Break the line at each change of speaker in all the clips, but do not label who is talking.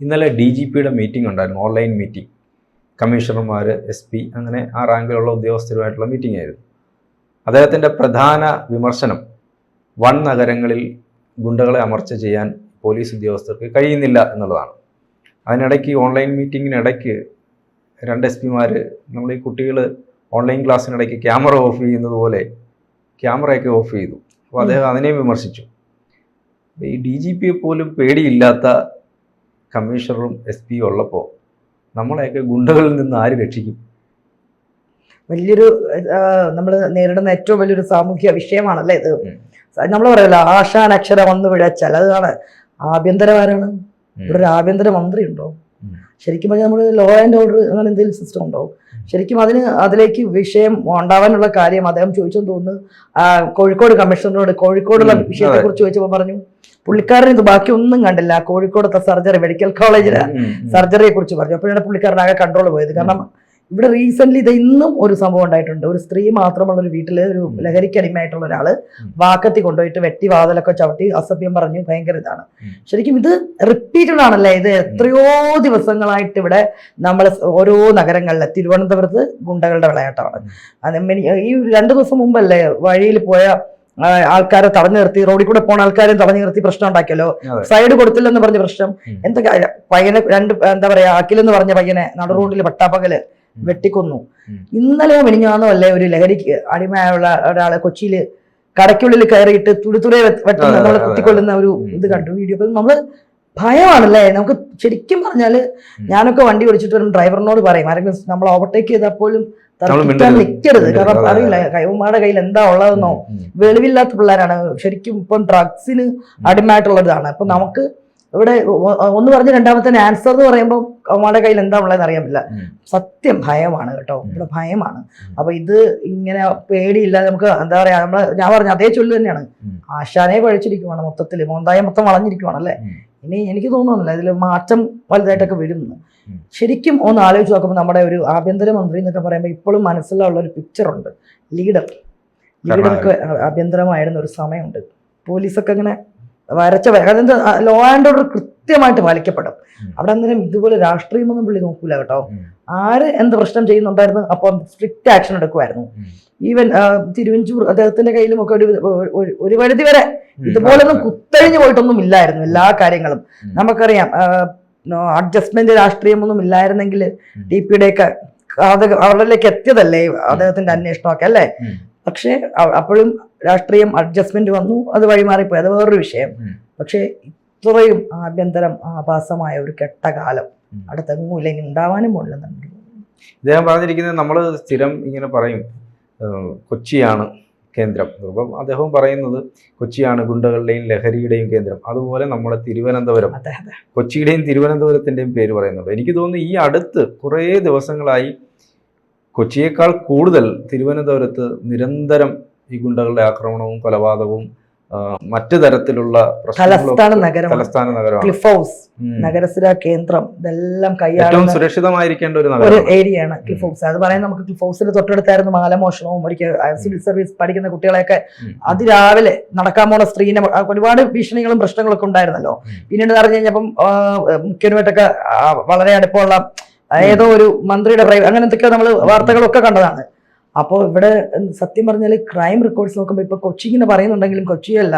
ഇന്നലെ D G പിയുടെ meeting ഉണ്ടായിരുന്നു ഓൺലൈൻ മീറ്റിംഗ് കമ്മീഷണർമാർ എസ് പി അങ്ങനെ ആ റാങ്കിലുള്ള ഉദ്യോഗസ്ഥരുമായിട്ടുള്ള മീറ്റിംഗ് ആയിരുന്നു. അദ്ദേഹത്തിന്റെ പ്രധാന വിമർശനം വൺ നഗരങ്ങളിൽ ഗുണ്ടകളെ അമർച്ച ചെയ്യാൻ പോലീസ് ഉദ്യോഗസ്ഥർക്ക് കഴിയുന്നില്ല എന്നുള്ളതാണ്. അതിനിടയ്ക്ക് ഓൺലൈൻ മീറ്റിങ്ങിനിടയ്ക്ക് രണ്ട് എസ് പിമാർ നമ്മൾ ഈ കുട്ടികൾ ഓൺലൈൻ ക്ലാസ്സിനിടയ്ക്ക് ക്യാമറ ഓഫ് ചെയ്യുന്നത് പോലെ ക്യാമറയൊക്കെ ഓഫ് ചെയ്തു. അപ്പോൾ അദ്ദേഹം അതിനെയും വിമർശിച്ചു. ഈ ഡി ജി പിയെ പോലും പേടിയില്ലാത്ത കമ്മീഷണറും എസ് പിയും ഉള്ളപ്പോൾ നമ്മളെയൊക്കെ ഗുണ്ടകളിൽ നിന്ന് ആര് രക്ഷിക്കും?
വലിയൊരു നമ്മൾ നേരിടുന്ന ഏറ്റവും വലിയൊരു സാമൂഹ്യ വിഷയമാണല്ലേ ഇത്? നമ്മൾ പറയല്ലോ ആശാൻ അക്ഷരം വന്ന് വിഴച്ചാൽ അതാണ് ആഭ്യന്തരമാരാണ്? ഇവിടെ ഒരു ആഭ്യന്തര മന്ത്രി ഉണ്ടോ. ശരിക്കും പറഞ്ഞാൽ നമ്മൾ ലോ ആൻഡ് ഓർഡർ അങ്ങനെ എന്തെങ്കിലും സിസ്റ്റം ഉണ്ടോ? ശരിക്കും അതിന് അതിലേക്ക് വിഷയം ഉണ്ടാവാനുള്ള കാര്യം അദ്ദേഹം ചോദിച്ചെന്ന് തോന്നുന്നു. കോഴിക്കോട് കമ്മീഷണറോട് കോഴിക്കോടുള്ള
വിഷയത്തെക്കുറിച്ച്
വിഷയത്തെ കുറിച്ച് ചോദിച്ചപ്പോൾ പറഞ്ഞു പുള്ളിക്കാരൻ ഇത് ബാക്കി ഒന്നും കണ്ടില്ല. കോഴിക്കോടത്തെ സർജറി മെഡിക്കൽ കോളേജിലെ. സർജറിയെ കുറിച്ച് പറഞ്ഞു. അപ്പോഴാണ് പുള്ളിക്കാരനാകെ കൺട്രോൾ പോയത്. കാരണം ഇവിടെ റീസെന്റ് ഇത് ഇന്നും ഒരു സംഭവം ഉണ്ടായിട്ടുണ്ട്. ഒരു സ്ത്രീ മാത്രമുള്ള ഒരു വീട്ടിൽ ഒരു ലഹരിക്കടിമയായിട്ടുള്ള
ഒരാൾ
വാക്കത്തി കൊണ്ടുപോയിട്ട് വെട്ടി വാതിലൊക്കെ ചവിട്ടി അസഭ്യം പറഞ്ഞു. ഭയങ്കര ഇതാണ്. ശരിക്കും ഇത് റിപ്പീറ്റഡ് ആണല്ലേ? ഇത് എത്രയോ ദിവസങ്ങളായിട്ട് ഇവിടെ നമ്മൾ ഓരോ നഗരങ്ങളിലെ തിരുവനന്തപുരത്ത് ഗുണ്ടകളുടെ വിളയാട്ടമാണ്. ഈ രണ്ടു ദിവസം മുമ്പല്ലേ വഴിയിൽ പോയ ആൾക്കാരെ തടഞ്ഞു നിർത്തി റോഡിൽ കൂടെ പോണ ആൾക്കാരെ തടഞ്ഞു നിർത്തി പ്രശ്നം ഉണ്ടാക്കിയല്ലോ? സൈഡ് കൊടുത്തില്ലെന്ന് പറഞ്ഞ പ്രശ്നം.
എന്താ
എന്തൊക്കെ പയ്യനെ രണ്ട് എന്താ പറയാ അഖിലെന്ന് പറഞ്ഞ പയ്യനെ നടുറോഡിൽ പട്ടാപ്പകൽ. വെട്ടിക്കൊന്നു.
ഇന്നലെ
ഇന്നലെയോ മിനിഞ്ഞാന്നോ അല്ലേ ഒരു ലഹരിക്ക് അടിമയായുള്ള ഒരാളെ കൊച്ചിയിൽ കടയ്ക്കുള്ളിൽ കയറിയിട്ട് തുടുതുരെ വെട്ടുന്ന നമ്മളെ കുത്തിക്കൊള്ളുന്ന ഒരു ഇത് കണ്ടു വീഡിയോ അപ്പം നമ്മൾ ഭയമാണല്ലേ? നമുക്ക് ശരിക്കും
പറഞ്ഞാൽ
ഞാനൊക്കെ വണ്ടി ഓടിച്ചിട്ട് വരും ഡ്രൈവറിനോട് പറയും ആരെങ്കിലും നമ്മൾ ഓവർടേക്ക് ചെയ്താൽ പോലും തർക്കിക്കാൻ നിൽക്കരുത് കാരണം അറിയില്ല കൈവന്മാരുടെ കയ്യിൽ എന്താ ഉള്ളതെന്നോ. വെളിവില്ലാത്ത പിള്ളേരാണ്. ശരിക്കും ഇപ്പം ഡ്രഗ്സിന് അടിമയായിട്ടുള്ളതാണ് അപ്പൊ നമുക്ക് ഇവിടെ ഒന്ന് പറഞ്ഞ് രണ്ടാമത്തെ ആൻസർ എന്ന് പറയുമ്പോൾ അവളുടെ കയ്യിൽ എന്താ ഉള്ളതെന്ന് അറിയാൻ പറ്റില്ല. സത്യം ഭയമാണ് കേട്ടോ. ഇവിടെ ഭയമാണ്. അപ്പൊ ഇത് ഇങ്ങനെ പേടിയില്ല നമുക്ക് എന്താ പറയാ നമ്മൾ ഞാൻ പറഞ്ഞ അതേ ചൊല്ലു തന്നെയാണ്. ആശാനെ കഴിച്ചിരിക്കുവാണ് മൊത്തത്തിൽ മോന്തായ മൊത്തം വളഞ്ഞിരിക്കുവാണ് അല്ലേ? ഇനി എനിക്ക് തോന്നുന്നില്ല ഇതിൽ മാറ്റം വലുതായിട്ടൊക്കെ വരുന്നു. ശരിക്കും ഒന്ന് ആലോചിച്ച് നോക്കുമ്പോൾ നമ്മുടെ ഒരു ആഭ്യന്തരമന്ത്രി എന്നൊക്കെ പറയുമ്പോൾ ഇപ്പോഴും മനസ്സിലുള്ള ഒരു പിക്ചറുണ്ട് ലീഡർ ലീഡർക്ക് ആഭ്യന്തരമായിരുന്ന ഒരു സമയമുണ്ട്. പോലീസൊക്കെ ഇങ്ങനെ വരച്ച വര- അതെന്താ ലോ ആൻഡ് ഓർഡർ കൃത്യമായിട്ട് പാലിക്കപ്പെടും. അവിടെ അന്നേരം ഇതുപോലെ രാഷ്ട്രീയമൊന്നും പുള്ളി നോക്കൂല കേട്ടോ. ആര് എന്ത് പ്രശ്നം ചെയ്യുന്നുണ്ടായിരുന്നു അപ്പം സ്ട്രിക്റ്റ് ആക്ഷൻ എടുക്കുമായിരുന്നു. ഈവൻ തിരുവഞ്ചൂർ അദ്ദേഹത്തിന്റെ കയ്യിലും ഒക്കെ ഒരു പരിധി വരെ ഇതുപോലൊന്നും കുത്തഴിഞ്ഞു പോയിട്ടൊന്നും ഇല്ലായിരുന്നു എല്ലാ കാര്യങ്ങളും. നമുക്കറിയാം അഡ്ജസ്റ്റ്മെന്റ് രാഷ്ട്രീയമൊന്നും ഇല്ലായിരുന്നെങ്കിൽ. ഡി പിയുടെ ഒക്കെ അവരിലേക്ക് എത്തിയതല്ലേ അദ്ദേഹത്തിന്റെ അന്വേഷണമൊക്കെ അല്ലേ. പക്ഷേ അപ്പോഴും രാഷ്ട്രീയം അഡ്ജസ്റ്റ്മെന്റ് വന്നു അത് വഴിമാറിപ്പോയി. അത് വേറൊരു വിഷയം. പക്ഷേ ഇത്രയും ആഭ്യന്തരം ആഭാസമായ ഒരു
കെട്ടകാലം.
അടുത്തെങ്ങുമില്ല ഇനി ഉണ്ടാവാനും പോലെന്നുണ്ട്
ഇദ്ദേഹം പറഞ്ഞിരിക്കുന്നത് നമ്മൾ സ്ഥിരം ഇങ്ങനെ പറയും കൊച്ചിയാണ് കേന്ദ്രം. അപ്പം അദ്ദേഹം പറയുന്നത് കൊച്ചിയാണ് ഗുണ്ടകളുടെയും ലഹരിയുടെയും കേന്ദ്രം. അതുപോലെ നമ്മുടെ തിരുവനന്തപുരം.
അതെ അതെ.
കൊച്ചിയുടെയും തിരുവനന്തപുരത്തിന്റെയും പേര് പറയുന്നുണ്ട്. എനിക്ക് തോന്നുന്നു ഈ അടുത്ത് കുറേ ദിവസങ്ങളായി കൊച്ചിയേക്കാൾ കൂടുതൽ തിരുവനന്തപുരത്ത് നിരന്തരം ഈ ഗുണ്ടകളുടെ ആക്രമണവും കൊലപാതകവും മറ്റു തരത്തിലുള്ള
തലസ്ഥാന ക്ലിഫ് ഹൗസ്. കേന്ദ്രം ഇതെല്ലാം കൈയാളുന്ന
സുരക്ഷിതമായിരിക്കേണ്ട ഒരു
ഒരു ഏരിയയാണ് ക്ലിഫ് ഹൗസ്. അത് പറയാൻ നമുക്ക് ക്ലിഫ് ഹൗസിന്റെ തൊട്ടടുത്തായിരുന്നു മാലമോഷണവും ഒരിക്കൽ സിവിൽ സർവീസ് പഠിക്കുന്ന കുട്ടികളെയൊക്കെ. അതിരാവിലെ നടക്കാൻ പോണ സ്ത്രീനെ ഒരുപാട് ഭീഷണികളും പ്രശ്നങ്ങളൊക്കെ ഉണ്ടായിരുന്നല്ലോ. പിന്നീട് അറിഞ്ഞു കഴിഞ്ഞപ്പം മുഖ്യനുമായിട്ടൊക്കെ വളരെ അടുപ്പമുള്ള ഏതോ ഒരു മന്ത്രിയുടെ പ്രൈവറ്റ് അങ്ങനെ എന്തൊക്കെയോ നമ്മൾ വാർത്തകളൊക്കെ കണ്ടതാണ്. അപ്പോൾ ഇവിടെ സത്യം പറഞ്ഞാൽ ക്രൈം റെക്കോർഡ്സ് നോക്കുമ്പോൾ ഇപ്പൊ കൊച്ചി ഇങ്ങനെ പറയുന്നുണ്ടെങ്കിലും കൊച്ചിയല്ല.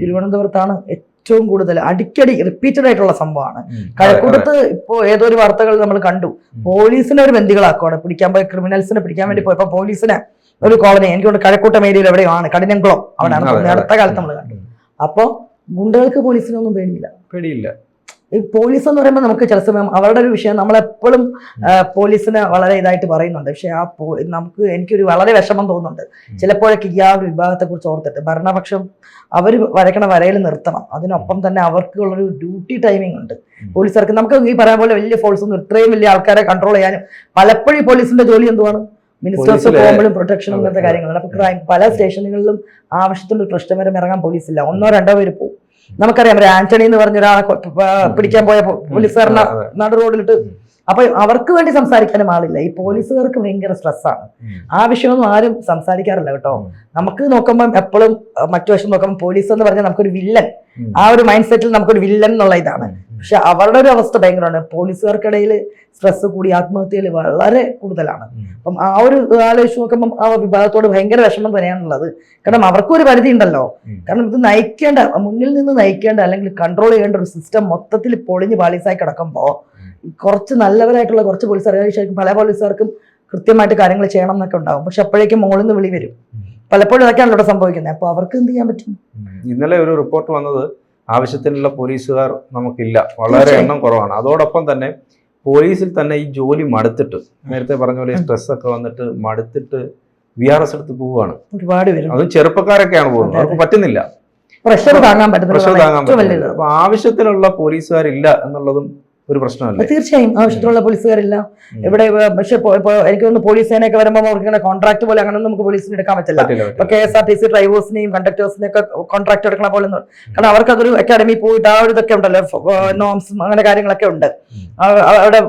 തിരുവനന്തപുരത്താണ് ഏറ്റവും കൂടുതൽ അടിക്കടി റിപ്പീറ്റഡ് ആയിട്ടുള്ള സംഭവമാണ്. കഴക്കൂട്ടത്ത് ഇപ്പോ ഏതോ ഒരു വാർത്തകൾ നമ്മൾ കണ്ടു. പോലീസിനെ ഒരു ബന്ദികളാക്കുവാണ്. പിടിക്കാൻ പോയ ക്രിമിനൽസിനെ പിടിക്കാൻ വേണ്ടി പോയപ്പോ പോലീസിനെ ഒരു കോളനി എനിക്ക് കൊണ്ട് കഴക്കൂട്ടം ഏരിയയിൽ എവിടെയാണ് കഠിനംകുളം അവിടെയാണ്. അടുത്ത കാലത്ത് നമ്മൾ കണ്ടു.
അപ്പോൾ
അപ്പോ ഗുണ്ടകൾക്ക് പോലീസിനൊന്നും പേടിയില്ല.
പേടിയില്ല.
ഈ പോലീസ് എന്ന് പറയുമ്പോൾ നമുക്ക് ചില സമയം അവരുടെ ഒരു വിഷയം നമ്മളെപ്പോഴും പോലീസിനെ വളരെ ഇതായിട്ട് പറയുന്നുണ്ട്. പക്ഷെ ആ നമുക്ക് എനിക്കൊരു വളരെ വിഷമം തോന്നുന്നുണ്ട്. ചിലപ്പോഴൊക്കെ ഈ ആ ഒരു വിഭാഗത്തെ കുറിച്ച് ഓർത്തിട്ട് ഭരണപക്ഷം അവർ വരയ്ക്കണ വരയിൽ നിർത്തണം. അതിനൊപ്പം തന്നെ അവർക്കുള്ളൊരു ഡ്യൂട്ടി ടൈമിംഗ് ഉണ്ട്. പോലീസുകാർക്ക് നമുക്ക് ഈ പറയാൻ പോലെ വലിയ ഫോഴ്സ് ഒന്നും ഇത്രയും വലിയ ആൾക്കാരെ കൺട്രോൾ ചെയ്യാനും പലപ്പോഴും പോലീസിന്റെ ജോലി എന്തുവാണ്? മിനിസ്റ്റേഴ്സ് പോകുമ്പോഴും പ്രൊട്ടക്ഷനും അങ്ങനത്തെ കാര്യങ്ങളാണ്. അപ്പൊ ക്രൈം പല സ്റ്റേഷനുകളിലും ആവശ്യത്തിനുള്ള കൃഷ്ണമരം ഇറങ്ങാൻ പോലീസില്ല ഒന്നോ രണ്ടോ പേര് പോകും നമുക്കറിയാം ഒരു ആന്റണി എന്ന് പറഞ്ഞ ഒരാളെ പിടിക്കാൻ പോയ പോലീസുകാരനെ. നടു റോഡിലിട്ട്. അപ്പൊ അവർക്ക് വേണ്ടി സംസാരിക്കാനും ആളില്ല. ഈ പോലീസുകാർക്ക് ഭയങ്കര സ്ട്രെസ്സാണ് ആ വിഷയമൊന്നും ആരും സംസാരിക്കാറില്ല കേട്ടോ. നമുക്ക് നോക്കുമ്പോൾ എപ്പോഴും മറ്റു വശം നോക്കുമ്പോൾ പോലീസ് എന്ന് പറഞ്ഞാൽ നമുക്കൊരു വില്ലൻ. ആ ഒരു മൈൻഡ് സെറ്റിൽ നമുക്കൊരു വില്ലൻ എന്നുള്ള ഇതാണ്. പക്ഷെ അവരുടെ ഒരു അവസ്ഥ ഭയങ്കരമാണ്. പോലീസുകാർക്കിടയിൽ സ്ട്രെസ് കൂടി ആത്മഹത്യയിൽ വളരെ കൂടുതലാണ്. അപ്പം ആ ഒരു ആലോചിച്ച് നോക്കുമ്പം ആ വിഭാഗത്തോട് ഭയങ്കര വിഷമം തന്നെയാണുള്ളത്. കാരണം അവർക്കും ഒരു പരിധി ഉണ്ടല്ലോ കാരണം ഇത് നയിക്കേണ്ട മുന്നിൽ നിന്ന് നയിക്കേണ്ട അല്ലെങ്കിൽ കൺട്രോൾ ചെയ്യേണ്ട ഒരു സിസ്റ്റം മൊത്തത്തിൽ പൊളിഞ്ഞ് പാളീസായി കിടക്കുമ്പോൾ കുറച്ച് നല്ലവരായിട്ടുള്ള കുറച്ച് പോലീസ് ശരിക്കും പല പോലീസുകാർക്കും കൃത്യമായിട്ട് കാര്യങ്ങൾ ചെയ്യണം എന്നൊക്കെ ഉണ്ടാവും. പക്ഷെ അപ്പോഴേക്കും മുകളിൽ നിന്ന് വിളി വരും. പലപ്പോഴും ഇതൊക്കെയാണല്ലോ ഇവിടെ സംഭവിക്കുന്നത്. അപ്പോൾ അവർക്ക് എന്ത് ചെയ്യാൻ പറ്റും?
ഇന്നലെ ഒരു റിപ്പോർട്ട് വന്നത് ആവശ്യത്തിനുള്ള പോലീസുകാർ നമുക്കില്ല. വളരെ എണ്ണം കുറവാണ്. അതോടൊപ്പം തന്നെ പോലീസിൽ തന്നെ ഈ ജോലി മടുത്തിട്ട് നേരത്തെ പറഞ്ഞ പോലെ സ്ട്രെസ് ഒക്കെ വന്നിട്ട് മടുത്തിട്ട് വി ആർ എസ് എടുത്ത് പോവുകയാണ്.
ഒരുപാട് വരും
അതും ചെറുപ്പക്കാരൊക്കെയാണ് പോകുന്നത്. അവർക്ക് പറ്റുന്നില്ല.
പ്രഷർ താങ്ങാൻ പറ്റുന്നില്ല
പ്രഷർ താങ്ങാൻ
ഏറ്റവും
അപ്പൊ ആവശ്യത്തിനുള്ള പോലീസുകാരില്ല എന്നുള്ളതും ഒരു പ്രശ്നമല്ലേ.
തീർച്ചയായും ആവശ്യത്തിലുള്ള പോലീസുകാരില്ല. ഇവിടെ പക്ഷെ എനിക്ക് തോന്നുന്നു പോലീസ് സേനയൊക്കെ വരുമ്പോൾ അവർക്ക് ഇങ്ങനെ കോൺട്രാക്ട് പോലെ അങ്ങനെ നമുക്ക് പോലീസിന് എടുക്കാൻ പറ്റില്ല. ഇപ്പൊ K S R T C ഡ്രൈവേഴ്സിനെയും കണ്ടക്ടേഴ്സിനെയും ഒക്കെ കോൺട്രാക്ട് എടുക്കണ പോലെ കാരണം അവർക്ക് അതൊരു അക്കാഡമി പോയിട്ട് ആ ഒരു ഇതൊക്കെ ഉണ്ടല്ലോ നോംസും അങ്ങനെ കാര്യങ്ങളൊക്കെ ഉണ്ട്. അവിടെ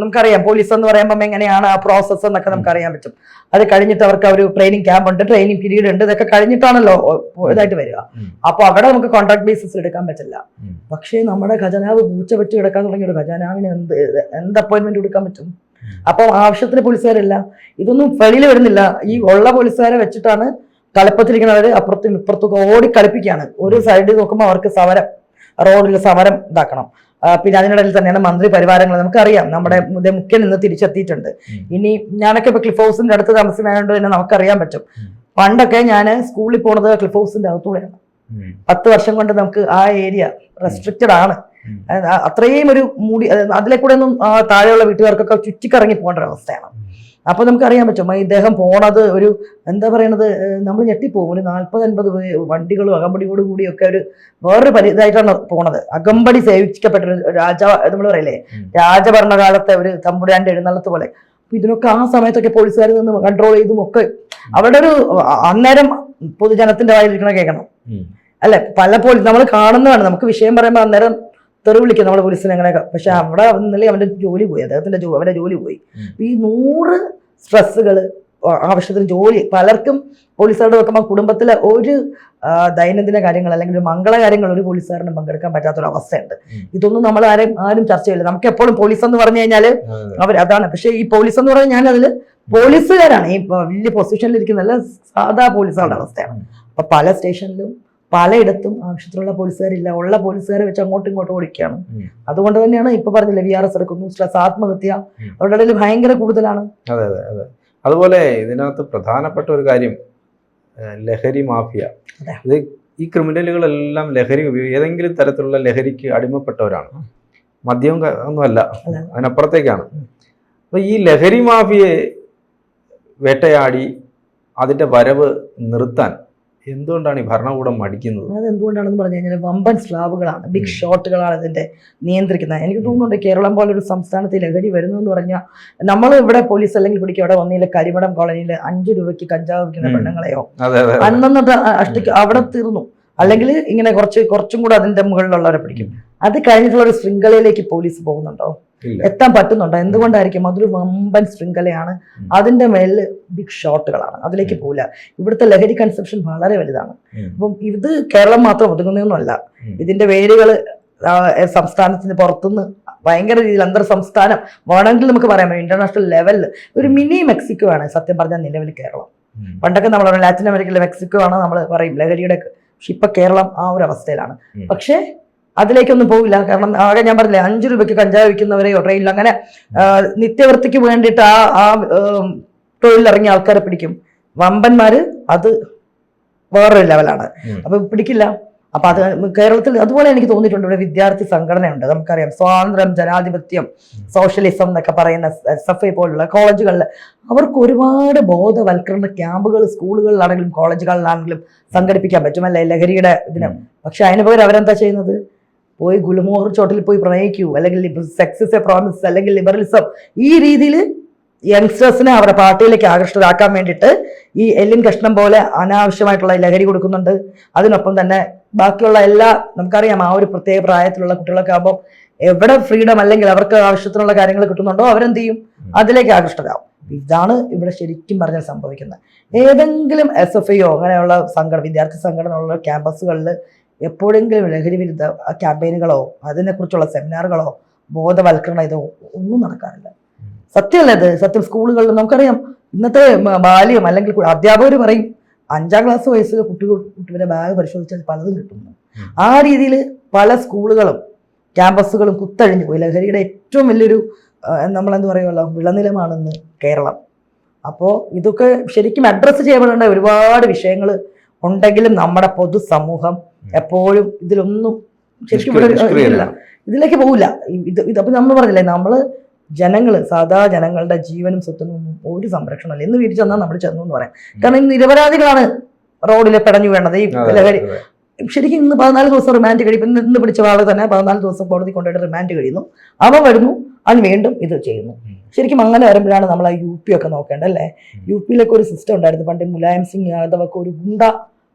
നമുക്കറിയാം പോലീസ് എന്ന് പറയുമ്പോൾ എങ്ങനെയാണ് ആ പ്രോസസ്സ് എന്നൊക്കെ നമുക്ക് അറിയാൻ പറ്റും. അത് കഴിഞ്ഞിട്ട് അവർക്ക് ഒരു ട്രെയിനിങ് ക്യാമ്പ് ഉണ്ട് ട്രെയിനിങ് പീരീഡ് ഉണ്ട് ഇതൊക്കെ കഴിഞ്ഞിട്ടാണല്ലോ ഇതായിട്ട് വരിക.
അപ്പോൾ
അപ്പൊ അവിടെ നമുക്ക് കോൺട്രാക്ട് ബേസിസിൽ എടുക്കാൻ പറ്റില്ല. പക്ഷേ നമ്മുടെ ഖജനാവ് പൂച്ച വെച്ച് കിടക്കാൻ തുടങ്ങിയ ഒരു ഖജനാവിന് എന്ത് എന്ത് അപ്പോയിന്റ്മെന്റ് കൊടുക്കാൻ പറ്റും. അപ്പം ആവശ്യത്തിന് പോലീസുകാരില്ല. ഇതൊന്നും വെളിയിൽ വരുന്നില്ല. ഈ ഉള്ള പോലീസുകാരെ വെച്ചിട്ടാണ് കളിപ്പത്തിരിക്കുന്നവർ അപ്പുറത്തും ഇപ്പുറത്തും ഓടി കളിപ്പിക്കുകയാണ്. ഒരു സൈഡിൽ നോക്കുമ്പോൾ അവർക്ക് സമരം. റോഡിൽ സമരം ഇതാക്കണം. പിന്നെ അതിനിടയിൽ തന്നെയാണ് മന്ത്രി പരിവാരങ്ങൾ നമുക്കറിയാം. നമ്മുടെ മുഖ്യൻ ഇന്ന് തിരിച്ചെത്തിയിട്ടുണ്ട്. ഇനി ഞാനൊക്കെ ഇപ്പൊ ക്ലിഫ് ഹൗസിന്റെ അടുത്ത് താമസിക്കുന്നതുകൊണ്ട് തന്നെ നമുക്കറിയാൻ പറ്റും. പണ്ടൊക്കെ ഞാൻ സ്കൂളിൽ പോണത് ക്ലിഫ് ഹൗസിന്റെ അകത്തൂടെയാണ്. പത്ത് വർഷം കൊണ്ട് നമുക്ക് ആ ഏരിയ റെസ്ട്രിക്റ്റഡ് ആണ്. അത്രയും ഒരു മൂടി അത് അതിലെ കൂടെ ഒന്നും താഴെയുള്ള വീട്ടുകാർക്കൊക്കെ ചുറ്റിക്കറങ്ങി പോകേണ്ട ഒരു അവസ്ഥയാണ് അപ്പൊ നമുക്ക് അറിയാൻ പറ്റും ഇദ്ദേഹം പോണത് ഒരു എന്താ പറയണത് നമ്മൾ ഞെട്ടിപ്പോകും ഒരു നാൽപ്പത് അൻപത് വണ്ടികളും അകമ്പടിയോട് കൂടിയൊക്കെ ഒരു വേറൊരു പരി ഇതായിട്ടാണ് പോണത്. അകമ്പടി സേവിക്കപ്പെട്ട ഒരു രാജ നമ്മൾ പറയില്ലേ. രാജഭരണകാലത്തെ ഒരു തമ്പുരാന്റെ എഴുന്നള്ളത്ത് പോലെ. അപ്പൊ ഇതിനൊക്കെ ആ സമയത്തൊക്കെ പോലീസുകാർ നിന്ന് കൺട്രോൾ ചെയ്തും ഒക്കെ അവരുടെ ഒരു അന്നേരം പൊതുജനത്തിന്റെ വായിലിരിക്കണ കേൾക്കണം. അല്ലെ? പല പോലീസ് നമ്മൾ കാണുന്നതാണ്. നമുക്ക് വിഷയം പറയുമ്പോൾ അന്നേരം തെറി വിളിക്കും നമ്മുടെ പോലീസിനെ അങ്ങനെ പക്ഷെ അവിടെ ഇന്നലെ അവന്റെ ജോലി പോയി. അദ്ദേഹത്തിന്റെ ജോ- അവന്റെ ജോലി പോയി. ഈ നൂറ് സ്ട്രെസ്സുകൾ ആവശ്യത്തിന് ജോലി. പലർക്കും പോലീസുകാരുടെ വെക്കുമ്പോൾ കുടുംബത്തിലെ ഒരു ദൈനംദിന കാര്യങ്ങൾ അല്ലെങ്കിൽ ഒരു മംഗള കാര്യങ്ങൾ ഒരു പോലീസുകാരനും പങ്കെടുക്കാൻ പറ്റാത്തൊരു അവസ്ഥയുണ്ട്. ഇതൊന്നും നമ്മൾ ആരും ആരും ചർച്ച ചെയ്യില്ല. നമുക്ക് എപ്പോഴും പോലീസ് എന്ന് പറഞ്ഞു കഴിഞ്ഞാൽ. അവർ അതാണ്. പക്ഷേ ഈ പോലീസ് എന്ന് പറഞ്ഞാൽ ഞാനതിൽ പോലീസുകാരാണ്. ഈ വലിയ പൊസിഷനിൽ ഇരിക്കുന്നതല്ല സാധാ പോലീസുകാരുടെ അവസ്ഥയാണ്. അപ്പൊ പല സ്റ്റേഷനിലും പലയിടത്തും ആവശ്യത്തിനുള്ള പോലീസുകാരില്ല ഉള്ള പോലീസുകാരെ വെച്ച് അങ്ങോട്ടും ഇങ്ങോട്ടും ഓടിക്കുകയാണ്. അതുകൊണ്ട് തന്നെയാണ് ഇപ്പൊ പറഞ്ഞില്ലേ വി ആർ എസ് എടുക്കുന്നു ആത്മഹത്യ. അവരുടെ ഇടയിൽ ഭയങ്കര കൂടുതലാണ്
അതെ അതെ അതെ അതുപോലെ ഇതിനകത്ത് പ്രധാനപ്പെട്ട ഒരു കാര്യം ലഹരി മാഫിയ. ഇത് ഈ ക്രിമിനലുകളെല്ലാം ലഹരി ഏതെങ്കിലും തരത്തിലുള്ള ലഹരിക്ക് അടിമപ്പെട്ടവരാണ് മദ്യം ഒന്നുമല്ല. അതിനപ്പുറത്തേക്കാണ്. അപ്പൊ ഈ ലഹരി മാഫിയെ വേട്ടയാടി അതിന്റെ വരവ് നിർത്താൻ എന്തുകൊണ്ടാണ് ഈ ഭരണകൂടം മടിക്കുന്നത്?
അത് എന്തുകൊണ്ടാണെന്ന് പറഞ്ഞു കഴിഞ്ഞാൽ വമ്പൻ സ്ലാബുകളാണ്. ബിഗ്. ഷോട്ടുകളാണ് ഇതിന്റെ നിയന്ത്രിക്കുന്നത്. എനിക്ക് തോന്നുന്നുണ്ട് കേരളം പോലൊരു സംസ്ഥാനത്ത് ലഹരി വരുന്നു എന്ന് പറഞ്ഞാൽ നമ്മൾ ഇവിടെ പോലീസ് അല്ലെങ്കിൽ പിടിക്കും അവിടെ വന്നില്ല കരിമടം കോളനിയിൽ അഞ്ചു രൂപയ്ക്ക് കഞ്ചാവ് വിൽക്കുന്ന. പെണ്ണുങ്ങളെയോ. അന്നന്നത്തെ അഷ്ടിക്ക് അവിടെ തീർന്നു. അല്ലെങ്കിൽ ഇങ്ങനെ കുറച്ച് കുറച്ചും കൂടെ അതിന്റെ മുകളിലുള്ളവരെ പിടിക്കും. അത് കഴിഞ്ഞിട്ടുള്ള ഒരു ശൃംഖലയിലേക്ക് പോലീസ് പോകുന്നുണ്ടോ? എത്താൻ പറ്റുന്നുണ്ട്? എന്തുകൊണ്ടായിരിക്കും? അതൊരു വമ്പൻ ശൃംഖലയാണ്. അതിന്റെ മേലിൽ ബിഗ് ഷോട്ടുകളാണ് അതിലേക്ക് പോകില്ല ഇവിടുത്തെ ലഹരി കൺസെപ്ഷൻ വളരെ വലുതാണ്. അപ്പം ഇത് കേരളം മാത്രം ഒതുങ്ങുന്നതൊന്നുമല്ല. ഇതിന്റെ വേരുകൾ സംസ്ഥാനത്തിന് പുറത്തുനിന്ന് ഭയങ്കര രീതിയിൽ അന്തർ സംസ്ഥാനം വേണമെങ്കിൽ നമുക്ക് പറയാൻ പറ്റും. ഇന്റർനാഷണൽ ലെവലിൽ ഒരു മിനി മെക്സിക്കോ ആണ് സത്യം പറഞ്ഞാൽ നിലവിൽ കേരളം. പണ്ടൊക്കെ നമ്മൾ ലാറ്റിൻ അമേരിക്കയിലെ മെക്സിക്കോ ആണ് നമ്മൾ പറയും. ലഹരിയുടെ. പക്ഷെ ഇപ്പൊ കേരളം ആ ഒരു അവസ്ഥയിലാണ്. പക്ഷേ അതിലേക്കൊന്നും പോവില്ല. കാരണം ആകെ ഞാൻ പറഞ്ഞില്ലേ അഞ്ചു രൂപയ്ക്ക് കഞ്ചാവ് വിൽക്കുന്നവരെയോ ട്രെയിനിൽ അങ്ങനെ നിത്യവൃത്തിക്ക് വേണ്ടിയിട്ട് ആ ആ തൊഴിലിറങ്ങിയ ആൾക്കാരെ പിടിക്കും. വമ്പന്മാര് അത് വേറൊരു ലെവലാണ്. അപ്പൊ പിടിക്കില്ല. അപ്പൊ അത് കേരളത്തിൽ അതുപോലെ എനിക്ക് തോന്നിയിട്ടുണ്ട്. ഇവിടെ വിദ്യാർത്ഥി സംഘടനയുണ്ട്. നമുക്കറിയാം സ്വാതന്ത്ര്യം ജനാധിപത്യം സോഷ്യലിസം എന്നൊക്കെ പറയുന്ന എസ് എഫ് ഐ പോലുള്ള കോളേജുകളിൽ അവർക്ക് ഒരുപാട് ബോധവൽക്കരണ ക്യാമ്പുകൾ സ്കൂളുകളിലാണെങ്കിലും കോളേജുകളിലാണെങ്കിലും സംഘടിപ്പിക്കാൻ പറ്റും. അല്ലെ ലഹരിയുടെ ഇതിന്. പക്ഷെ അതിന് പകരം അവരെന്താ ചെയ്യുന്നത്? പോയി ഗുലമോഹർ ചോട്ടിൽ പോയി പ്രണയിക്കൂ. അല്ലെങ്കിൽ സെക്സിസ് എ പ്രോമിസ് അല്ലെങ്കിൽ ലിബറലിസം ഈ രീതിയിൽ യങ്സ്റ്റേഴ്സിനെ അവരുടെ പാർട്ടിയിലേക്ക് ആകർഷിതരാക്കാൻ വേണ്ടിയിട്ട് ഈ എല്ലിൻ കഷ്ണം പോലെ അനാവശ്യമായിട്ടുള്ള ലഹരി കൊടുക്കുന്നുണ്ട്. അതിനൊപ്പം തന്നെ ബാക്കിയുള്ള എല്ലാ നമുക്കറിയാം ആ ഒരു പ്രത്യേക പ്രായത്തിലുള്ള കുട്ടികളൊക്കെ ആകുമ്പോൾ എവിടെ ഫ്രീഡം അല്ലെങ്കിൽ അവർക്ക് ആവശ്യത്തിനുള്ള കാര്യങ്ങൾ കിട്ടുന്നുണ്ടോ അവരെന്ത് ചെയ്യും? അതിലേക്ക് ആകൃഷ്ടരാകും ഇതാണ് ഇവിടെ ശരിക്കും പറഞ്ഞാൽ സംഭവിക്കുന്നത്. ഏതെങ്കിലും എസ് എഫ് ഐയോ അങ്ങനെയുള്ള സംഘടന വിദ്യാർത്ഥി സംഘടനയുള്ള ക്യാമ്പസുകളിൽ എപ്പോഴെങ്കിലും ലഹരി വിരുദ്ധ ക്യാമ്പയിനുകളോ അതിനെക്കുറിച്ചുള്ള സെമിനാറുകളോ ബോധവൽക്കരണ ഇതോ ഒന്നും നടക്കാറില്ല. സത്യമല്ല സത്യം സ്കൂളുകളിൽ നമുക്കറിയാം. ഇന്നത്തെ ബാല്യം അല്ലെങ്കിൽ അധ്യാപകർ പറയും അഞ്ചാം ക്ലാസ് വയസ്സിൽ കുട്ടി കുട്ടിയുടെ ബാഗ് പരിശോധിച്ചാൽ പലതും കിട്ടുന്നു. ആ രീതിയിൽ പല സ്കൂളുകളും ക്യാമ്പസുകളും കുത്തഴിഞ്ഞു പോയി. ലഹരിയുടെ ഏറ്റവും വലിയൊരു നമ്മളെന്ത് പറയുമല്ലോ വിളനിലമാണെന്ന് കേരളം. അപ്പോൾ ഇതൊക്കെ ശരിക്കും അഡ്രസ്സ് ചെയ്യപ്പെടേണ്ട ഒരുപാട് വിഷയങ്ങൾ ഉണ്ടെങ്കിലും നമ്മുടെ പൊതുസമൂഹം എപ്പോഴും ഇതിലൊന്നും ശരിക്കും ഇതിലേക്ക് പോകില്ല ഇത് ഇത് അപ്പം നമ്മൾ പറഞ്ഞില്ലേ നമ്മൾ ജനങ്ങൾ സാധാ ജനങ്ങളുടെ ജീവനും സ്വത്തിനും ഒരു സംരക്ഷണമില്ല. എന്ന് വീട്ടിൽ ചെന്നാൽ നമ്മൾ ചെന്നു എന്ന് പറയാം. കാരണം ഈ നിരപരാധികളാണ് റോഡിലെ പെടഞ്ഞു വേണ്ടത് ഈ ലഹരി ശരിക്കും ഇന്ന് പതിനാല് ദിവസം റിമാൻഡ് കഴിയും. ഇന്ന് ഇന്ന് പിടിച്ച ആൾ തന്നെ പതിനാല് ദിവസം കോടതി കൊണ്ടുപോയിട്ട് റിമാൻഡ് കഴിയുന്നു. അവ വരുന്നു അവൻ വീണ്ടും ഇത് ചെയ്യുന്നു. ശരിക്കും അങ്ങനെ വരുമ്പോഴാണ് നമ്മൾ ആ യു പി ഒക്കെ നോക്കേണ്ടത് അല്ലേ. യു പിയിലൊക്കെ ഒരു സിസ്റ്റം ഉണ്ടായിരുന്നു. പണ്ട് മുലായം സിംഗ് യാദവ് ഒക്കെ ഒരു ഗുണ്ട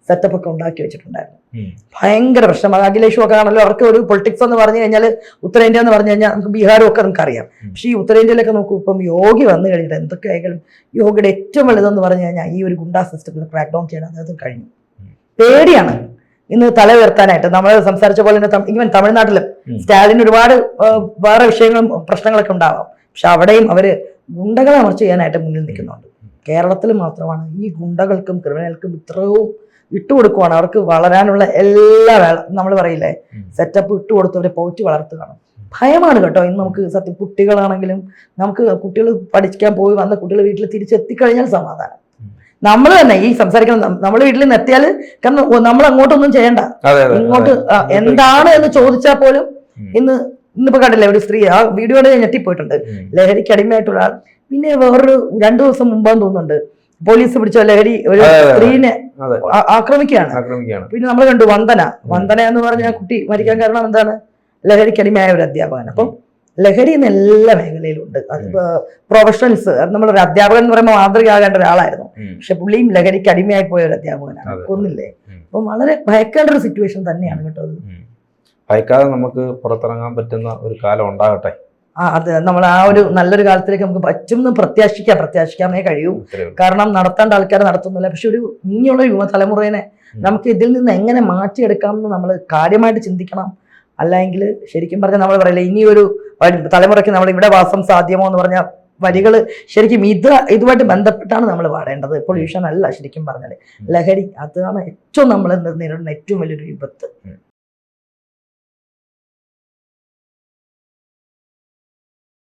സെറ്റപ്പ് ഒക്കെ ഉണ്ടാക്കി വെച്ചിട്ടുണ്ടായിരുന്നു. ഭയങ്കര പ്രശ്നം. അത് അഖിലേഷും ഒക്കെ ആണല്ലോ അവർക്ക് ഒരു പൊളിറ്റിക്സ് എന്ന് പറഞ്ഞു കഴിഞ്ഞാൽ ഉത്തരേന്ത്യ എന്ന് പറഞ്ഞു കഴിഞ്ഞാൽ നമുക്ക് ബീഹാറും ഒക്കെ നമുക്ക് അറിയാം. പക്ഷെ ഈ ഉത്തരേന്ത്യയിലൊക്കെ നോക്കൂ ഇപ്പം യോഗി വന്നു കഴിഞ്ഞിട്ട് എന്തൊക്കെ ആയാലും യോഗയുടെ ഏറ്റവും വലുതെന്ന് പറഞ്ഞു കഴിഞ്ഞാൽ ഈ ഒരു ഗുണ്ടാ സിസ്റ്റത്തിൽ ക്രാക്ക് ഡൗൺ ചെയ്യാൻ അദ്ദേഹത്തിന് കഴിഞ്ഞു. പേടിയാണ്. ഇന്ന് തല ഉയർത്താനായിട്ട് നമ്മൾ സംസാരിച്ച പോലെ തന്നെ ഇവൻ തമിഴ്നാട്ടിലും
സ്റ്റാലിൻ
സ്റ്റാലിന് ഒരുപാട് വേറെ വിഷയങ്ങളും പ്രശ്നങ്ങളൊക്കെ ഉണ്ടാവാം. പക്ഷെ അവിടെയും അവർ ഗുണ്ടകളെ അമർച്ച ചെയ്യാനായിട്ട് മുന്നിൽ നിൽക്കുന്നുണ്ട്. കേരളത്തിൽ മാത്രമാണ് ഈ ഗുണ്ടകൾക്കും ക്രിമിനൽക്കും ഇത്രയും ഇട്ടുകൊടുക്കുവാണ്. അവർക്ക് വളരാനുള്ള എല്ലാ വേള നമ്മൾ പറയില്ലേ സെറ്റപ്പ് ഇട്ടു കൊടുത്തവരെ പോറ്റി വളർത്തുകയാണ്. ഭയമാണ് കേട്ടോ. ഇന്ന് നമുക്ക് സത്യം കുട്ടികളാണെങ്കിലും നമുക്ക് കുട്ടികൾ പഠിക്കാൻ പോയി വന്ന കുട്ടികൾ വീട്ടിൽ തിരിച്ചെത്തിക്കഴിഞ്ഞാൽ സമാധാനം. നമ്മൾ തന്നെ ഈ സംസാരിക്കണം. നമ്മൾ വീട്ടിൽ നിന്ന് എത്തിയാൽ കാരണം നമ്മൾ അങ്ങോട്ടൊന്നും ചെയ്യണ്ട. ഇങ്ങോട്ട് എന്താണ് എന്ന് ചോദിച്ചാൽ പോലും ഇന്ന് ഇന്നിപ്പോ കണ്ടില്ലേ ഒരു സ്ത്രീ ആ വീഡിയോയുടെ ഞെട്ടിപ്പോയിട്ടുണ്ട്. ലഹരിക്ക് അടിമയായിട്ടുള്ള ആൾ. പിന്നെ വേറൊരു രണ്ടു ദിവസം മുമ്പാന്ന് തോന്നുന്നുണ്ട്. പോലീസ് പിടിച്ച ലഹരി ഒരു
അതെ, അതെ.
സ്ത്രീനെ ആക്രമിക്കുകയാണ്. പിന്നെ നമ്മൾ കണ്ടു വന്ദന. വന്ദന എന്ന് പറഞ്ഞ ആ കുട്ടി മരിക്കാൻ കാരണം എന്താണ്? ലഹരിക്ക് അടിമയായ ഒരു അധ്യാപകൻ അപ്പം ലഹരി ഇന്ന് എല്ലാ മേഖലയിലും ഉണ്ട് അതിപ്പോ പ്രൊഫഷണൽസ് നമ്മളൊരു അധ്യാപകൻ എന്ന് പറയുമ്പോൾ മാതൃകയാകേണ്ട ഒരാളായിരുന്നു. പക്ഷെ പുള്ളിയും ലഹരിക്ക് അടിമയായി പോയ ഒരു അധ്യാപകനാണ്.
ഒന്നില്ലേ
കൊന്നില്ലേ അപ്പം വളരെ ഭയക്കേണ്ട ഒരു സിറ്റുവേഷൻ തന്നെയാണ് കേട്ടോ അത്.
ഭയക്കാതെ നമുക്ക് പുറത്തിറങ്ങാൻ പറ്റുന്ന ഒരു കാലം ഉണ്ടാകട്ടെ.
അത് നമ്മൾ ആ ഒരു നല്ലൊരു കാലത്തിലേക്ക് നമുക്ക് പറ്റും എന്ന് പ്രത്യാശിക്കാം പ്രത്യാശിക്കാമേ കഴിയൂ. കാരണം നടത്തേണ്ട ആൾക്കാർ നടത്തുന്നില്ല. പക്ഷെ ഒരു ഇനിയുള്ള യുവതലമുറയെ നമുക്ക് ഇതിൽ നിന്ന് എങ്ങനെ മാറ്റിയെടുക്കാം എന്ന് നമ്മൾ കാര്യമായിട്ട് ചിന്തിക്കണം. അല്ലെങ്കിൽ ശരിക്കും പറഞ്ഞാൽ നമ്മൾ പറയില്ല ഇനിയൊരു തലമുറയ്ക്ക് നമ്മൾ ഇവിടെ വാസം സാധ്യമോ എന്ന് പറഞ്ഞാൽ വരികൾ ശരിക്കും ഇത് ഇതുമായിട്ട് ബന്ധപ്പെട്ടാണ് നമ്മൾ പാടേണ്ടത് പൊല്യൂഷൻ അല്ല ശരിക്കും പറഞ്ഞാൽ ലഹരി അതാണ് ഏറ്റവും നമ്മൾ നേരിടുന്ന ഏറ്റവും വലിയൊരു വിപത്ത്.